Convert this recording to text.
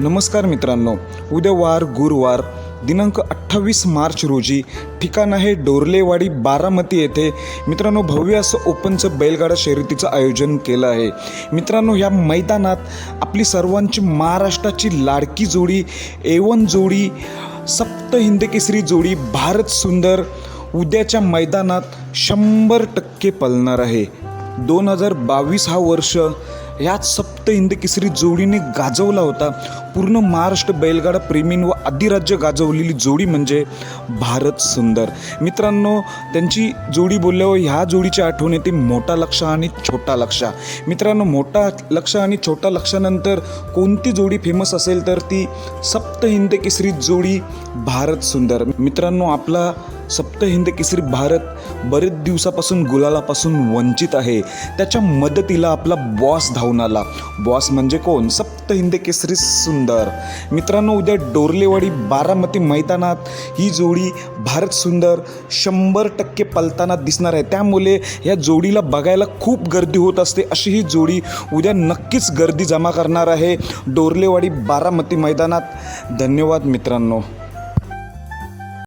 नमस्कार मित्रांनो उद्या वार गुरुवार दिनांक अठ्ठावीस मार्च रोजी ठिकाण आहे डोरलेवाडी बारामती येथे. मित्रांनो भव्य असं ओपनचं बैलगाडा शर्यतीचं आयोजन केलं आहे. मित्रांनो या मैदानात आपली सर्वांची महाराष्ट्राची लाडकी जोडी एवन जोडी सप्त हिंदकेसरी जोडी भारत सुंदर उद्याच्या मैदानात शंभर टक्के पलणार आहे. दोन हजार बावीस हा वर्ष ह्याच सप्त हिंद केसरी जोडीने गाजवला होता. पूर्ण महाराष्ट्र बैलगाडा प्रेमीन व अधिराज्य गाजवलेली जोडी म्हणजे भारत सुंदर. मित्रांनो त्यांची जोडी बोलल्यावर ह्या जोडीची आठवण येते मोठा लक्ष आणि छोटा लक्ष. मित्रांनो मोठा लक्ष आणि छोटा लक्षानंतर कोणती जोडी फेमस असेल तर ती सप्त हिंद केसरी जोडी भारत सुंदर. मित्रांनो आपला सप्तहिंद केसरी भारत बरेच दिवसापासून गुलालापासून वंचित आहे. त्याच्या मदतीला आपला बॉस धावून आला. बॉस म्हणजे कोण? सप्तहिंद केसरी सुंदर. मित्रांनो उद्या डोरलेवाडी बारामती मैदानात ही जोडी भारत सुंदर शंभर टक्के पलताना दिसणार आहे. त्यामुळे या जोडीला बघायला खूप गर्दी होत असते. अशी ही जोडी उद्या नक्कीच गर्दी जमा करणार आहे डोरलेवाडी बारामती मैदानात. धन्यवाद मित्रांनो.